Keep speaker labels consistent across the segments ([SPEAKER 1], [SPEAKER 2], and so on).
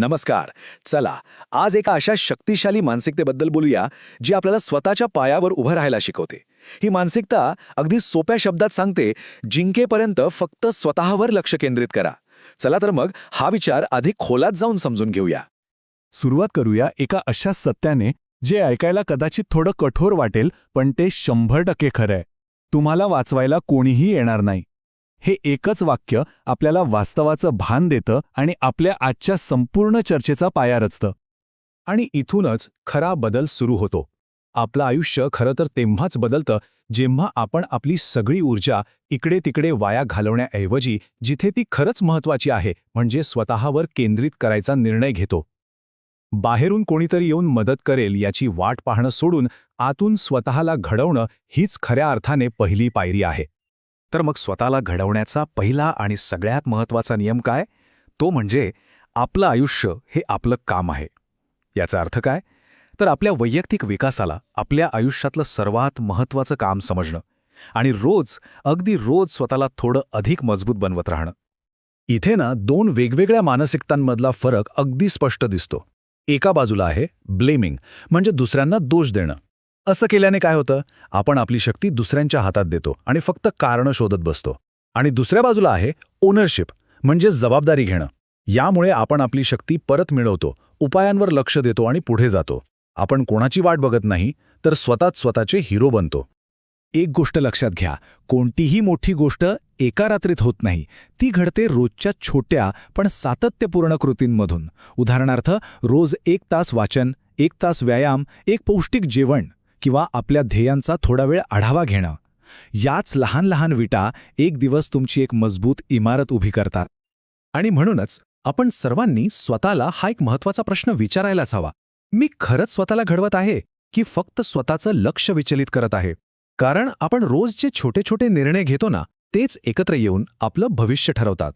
[SPEAKER 1] नमस्कार. चला आज एका अशा शक्तिशाली मानसिकतेबद्दल बोलूया जी आपल्याला स्वतःच्या पायावर उभं राहायला शिकवते. ही मानसिकता अगदी सोप्या शब्दात सांगते जिंकेपर्यंत फक्त स्वतःवर लक्ष केंद्रित करा. चला तर मग हा विचार अधिक खोलात जाऊन समजून घेऊया.
[SPEAKER 2] सुरुवात करूया एका अशा सत्याने जे ऐकायला कदाचित थोडं कठोर वाटेल पण ते शंभर टक्के खरंय. तुम्हाला वाचवायला कोणीही येणार नाही. हे एकच वाक्य आपल्याला वास्तवाचं भान देतं आणि आपल्या आजच्या संपूर्ण चर्चेचा पाया रचतं.
[SPEAKER 3] आणि इथूनच खरा बदल सुरू होतो. आपलं आयुष्य खरं तर तेव्हाच बदलतं जेव्हा आपण आपली सगळी ऊर्जा इकडे तिकडे वाया घालवण्याऐवजी जिथे ती खरंच महत्वाची आहे म्हणजे स्वतःवर केंद्रित करायचा निर्णय घेतो. बाहेरून कोणीतरी येऊन मदत करेल याची वाट पाहणं सोडून आतून स्वतःला घडवणं हीच खऱ्या अर्थाने पहिली पायरी आहे.
[SPEAKER 4] तर मग स्वतःला घडवण्याचा पहिला आणि सगळ्यात महत्त्वाचा नियम काय? तो म्हणजे आपलं आयुष्य हे आपलं काम आहे. याचा अर्थ काय? तर आपल्या वैयक्तिक विकासाला आपल्या आयुष्यातलं सर्वात महत्त्वाचं काम समजणं आणि रोज अगदी रोज स्वतःला थोडं अधिक मजबूत बनवत राहणं.
[SPEAKER 1] इथे ना दोन वेगवेगळ्या मानसिकतांमधला फरक अगदी स्पष्ट दिसतो. एका बाजूला आहे ब्लेमिंग म्हणजे दुसऱ्यांना दोष देणं. असं केल्याने काय होतं? आपण आपली शक्ती दुसऱ्यांच्या हातात देतो आणि फक्त कारणं शोधत बसतो. आणि दुसऱ्या बाजूला आहे ओनरशिप म्हणजे जबाबदारी घेणं. यामुळे आपण आपली शक्ती परत मिळवतो उपायांवर लक्ष देतो आणि पुढे जातो. आपण कोणाची वाट बघत नाही तर स्वतःच स्वतःचे हिरो बनतो.
[SPEAKER 2] एक गोष्ट लक्षात घ्या कोणतीही मोठी गोष्ट एका रात्रीत होत नाही. ती घडते रोजच्या छोट्या पण सातत्यपूर्ण कृतींमधून. उदाहरणार्थ रोज एक तास वाचन एक तास व्यायाम एक पौष्टिक जेवण. किंवा आपल्या ध्येयांचा थोडा वेळ आढावा घेणं. याच लहान लहान विटा एक दिवस तुमची एक मजबूत इमारत उभी करतात.
[SPEAKER 3] आणि म्हणूनच आपण सर्वांनी स्वतःला हा एक महत्त्वाचा प्रश्न विचारायलाच हवा. मी खरंच स्वतःला घडवत आहे की फक्त स्वतःचं लक्ष विचलित करत आहे? कारण आपण रोज जे छोटे छोटे निर्णय घेतो ना तेच एकत्र येऊन आपलं भविष्य ठरवतात.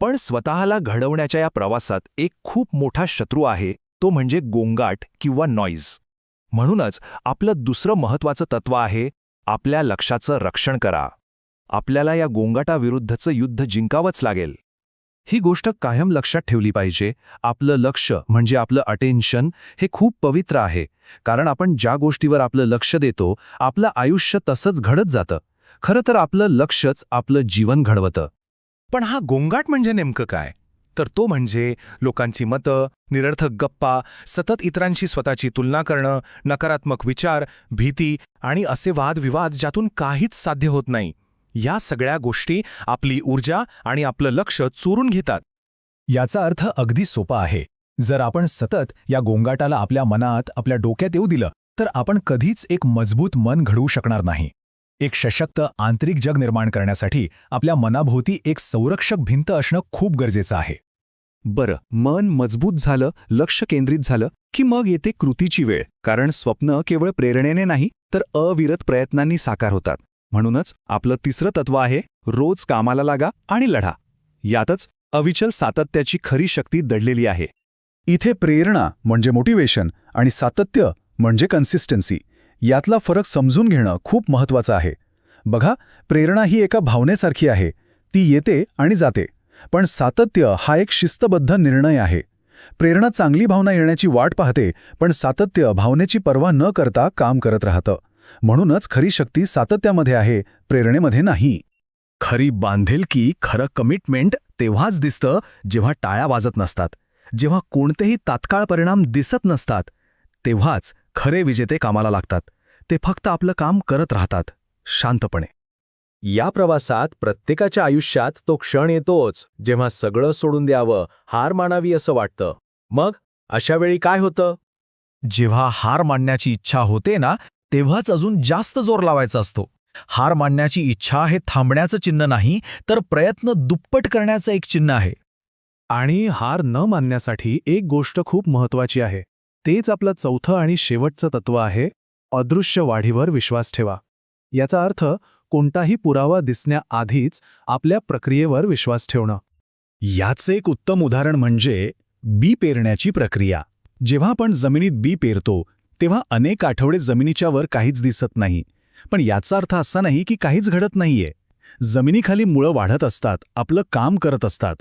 [SPEAKER 4] पण स्वतःला घडवण्याच्या या प्रवासात एक खूप मोठा शत्रू आहे तो म्हणजे गोंगाट किंवा नॉईज म्हणूनच आपलं दुसरं महत्त्वाचं तत्व आहे आपल्या लक्षाचं रक्षण करा. आपल्याला या गोंगाटाविरुद्धचं युद्ध जिंकावंच लागेल. ही गोष्ट कायम लक्षात ठेवली पाहिजे आपलं लक्ष म्हणजे आपलं अटेन्शन हे खूप पवित्र आहे कारण आपण ज्या गोष्टीवर आपलं लक्ष देतो आपलं आयुष्य तसंच घडत जातं. खरं तर आपलं लक्षच आपलं जीवन घडवतं.
[SPEAKER 3] पण हा गोंगाट म्हणजे नेमकं काय? तर तो म्हणजे लोकांची मतं निरर्थक गप्पा सतत इतरांशी स्वतःची तुलना करणं नकारात्मक विचार भीती आणि असे वादविवाद ज्यातून काहीच साध्य होत नाही. या सगळ्या गोष्टी आपली ऊर्जा आणि आपलं लक्ष चोरून घेतात.
[SPEAKER 2] याचा अर्थ अगदी सोपा आहे. जर आपण सतत या गोंगाटाला आपल्या मनात आपल्या डोक्यात येऊ दिलं तर आपण कधीच एक मजबूत मन घडवू शकणार नाही. एक सशक्त आंतरिक जग निर्माण करण्यासाठी आपल्या मनाभोवती एक संरक्षक भिंत असणं खूप गरजेचं आहे.
[SPEAKER 4] बरं मन मजबूत झालं लक्ष केंद्रित झालं की मग येते कृतीची वेळ? कारण स्वप्न केवळ प्रेरणेने नाही तर अविरत प्रयत्नांनी साकार होतात. म्हणूनच आपलं तिसरं तत्व आहे रोज कामाला लागा आणि लढा. यातच अविचल सातत्याची खरी शक्ती दडलेली आहे.
[SPEAKER 2] इथे प्रेरणा म्हणजे मोटिवेशन आणि सातत्य म्हणजे कन्सिस्टन्सी यातला फरक समजून घेणं खूप महत्वाचं आहे. बघा प्रेरणा ही एका भावनेसारखी आहे. ती येते आणि जाते. पण सातत्य हा एक शिस्तबद्ध निर्णय आहे. प्रेरणा चांगली भावना येण्याची वाट पाहते पण सातत्य भावनेची पर्वा न करता काम करत राहतं. म्हणूनच खरी शक्ती सातत्यामध्ये आहे प्रेरणेमध्ये नाही.
[SPEAKER 1] खरी बांधिलकी खरं कमिटमेंट तेव्हाच दिसतं जेव्हा टाळ्या वाजत नसतात. जेव्हा कोणतेही तात्काळ परिणाम दिसत नसतात तेव्हाच खरे विजेते कामाला लागतात. ते फक्त आपलं काम करत राहतात. शांतपणे.
[SPEAKER 3] या प्रवासात प्रत्येकाच्या आयुष्यात तो क्षण येतोच जेव्हा सगळं सोडून द्यावं हार मानावी असं वाटतं. मग अशा वेळी काय होतं?
[SPEAKER 5] जेव्हा हार मानण्याची इच्छा होते ना तेव्हाच अजून जास्त जोर लावायचा असतो. हार मानण्याची इच्छा हे थांबण्याचं चिन्ह नाही तर प्रयत्न दुप्पट करण्याचं एक चिन्ह आहे.
[SPEAKER 3] आणि हार न मानण्यासाठी एक गोष्ट खूप महत्वाची आहे. तेच आपलं चौथं आणि शेवटचं तत्व आहे अदृश्य वाढीवर विश्वास ठेवा. याचा अर्थ कोणताही पुरावा दिसण्याआधीच आपल्या प्रक्रियेवर विश्वास ठेवणं.
[SPEAKER 2] याचं एक उत्तम उदाहरण म्हणजे बी पेरण्याची प्रक्रिया. जेव्हा आपण जमिनीत बी पेरतो तेव्हा अनेक आठवडे जमिनीच्या वर काहीच दिसत नाही. पण याचा अर्थ असा नाही की काहीच घडत नाहीये. जमिनीखाली मुळं वाढत असतात आपलं काम करत असतात.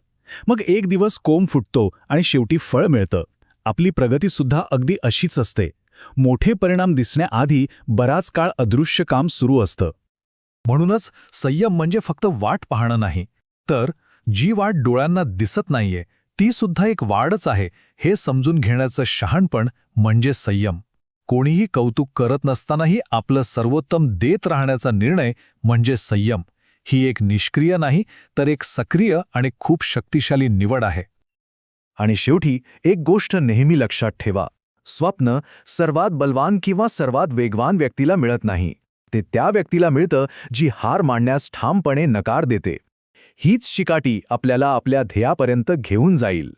[SPEAKER 2] मग एक दिवस कोंब फुटतो आणि शेवटी फळ मिळतं. आपली प्रगतीसुद्धा अगदी अशीच असते. मोठे परिणाम दिसण्याआधी बराच काळ अदृश्य काम सुरू असतं.
[SPEAKER 3] म्हणूनच संयम म्हणजे फक्त वाट पाहणं नाही. तर जी वाट डोळ्यांना दिसत नाहीये ती सुद्धा एक वाढच आहे हे समजून घेण्याचं शहाणपण म्हणजे संयम. कोणीही कौतुक करत नसतानाही आपलं सर्वोत्तम देत राहण्याचा निर्णय म्हणजे संयम. ही एक निष्क्रिय नाही तर एक सक्रिय आणि खूप शक्तिशाली निवड आहे.
[SPEAKER 4] आणि शेवटी एक गोष्ट नेहमी लक्षात ठेवा. स्वप्न सर्वात बलवान किंवा सर्वात वेगवान व्यक्तीला मिळत नाही. ते त्या व्यक्तीला मिळतं जी हार मांडण्यास ठामपणे नकार देते. हीच शिकाटी आपल्याला आपल्या ध्येयापर्यंत घेऊन जाईल.